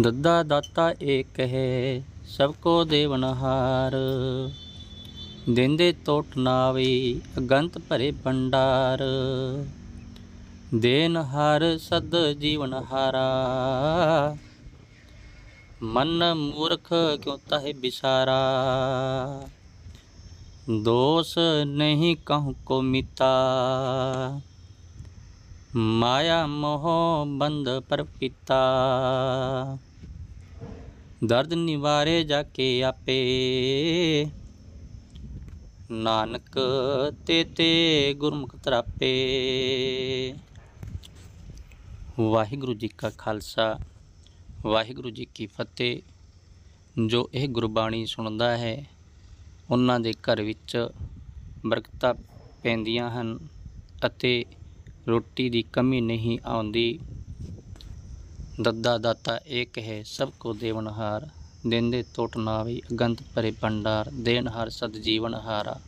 ਦੱਦਾ ਦਾਤਾ ਏਕ ਹੈ ਸਭ ਕੋ ਦੇਵਨਹਾਰ ਦਿੰਦੇ ਟੋਟ ਨਾਵੀ, ਅਗੰਤ ਭਰੇ ਭੰਡਾਰ। ਦੇਨ ਹਰ ਸਦ ਜੀਵਨ ਹਾਰਾ। ਮਨ ਮੂਰਖ ਕਿਉ ਤਹਿ ਬਿਸਾਰਾ? ਦੋਸ ਨਹੀਂ ਕਹੂੰ ਕੋ ਮਿਤਾ। ਮਾਇਆ ਮੋਹ ਬੰਦ ਪਰਪਿਤਾ ਦਰਦ ਨਿਵਾਰੇ ਜਾ ਕੇ ਆਪੇ। ਨਾਨਕ ਤੇ ਤੇ ਗੁਰਮੁਖ ਤਰਾਪੇ। ਵਾਹਿਗੁਰੂ ਜੀ ਕਾ ਖਾਲਸਾ, ਵਾਹਿਗੁਰੂ ਜੀ ਕੀ ਫਤਿਹ। ਜੋ ਇਹ ਗੁਰਬਾਣੀ ਸੁਣਦਾ ਹੈ, ਉਹਨਾਂ ਦੇ ਘਰ ਵਿੱਚ ਬਰਕਤਾਂ ਪੈਂਦੀਆਂ ਹਨ ਅਤੇ ਰੋਟੀ ਦੀ ਕਮੀ ਨਹੀਂ ਆਉਂਦੀ। ਦੱਦਾ ਦਾਤਾ ਏਕ ਹੈ ਸਭ ਕੋ ਦੇਵਨਹਾਰ ਦਿੰਦੇ ਟੋਟ ਨਾਵੀ ਅਗੰਤ ਭਰੇ ਭੰਡਾਰ। ਦੇਨ ਹਰ ਸਦ ਜੀਵਨ ਹਾਰਾ।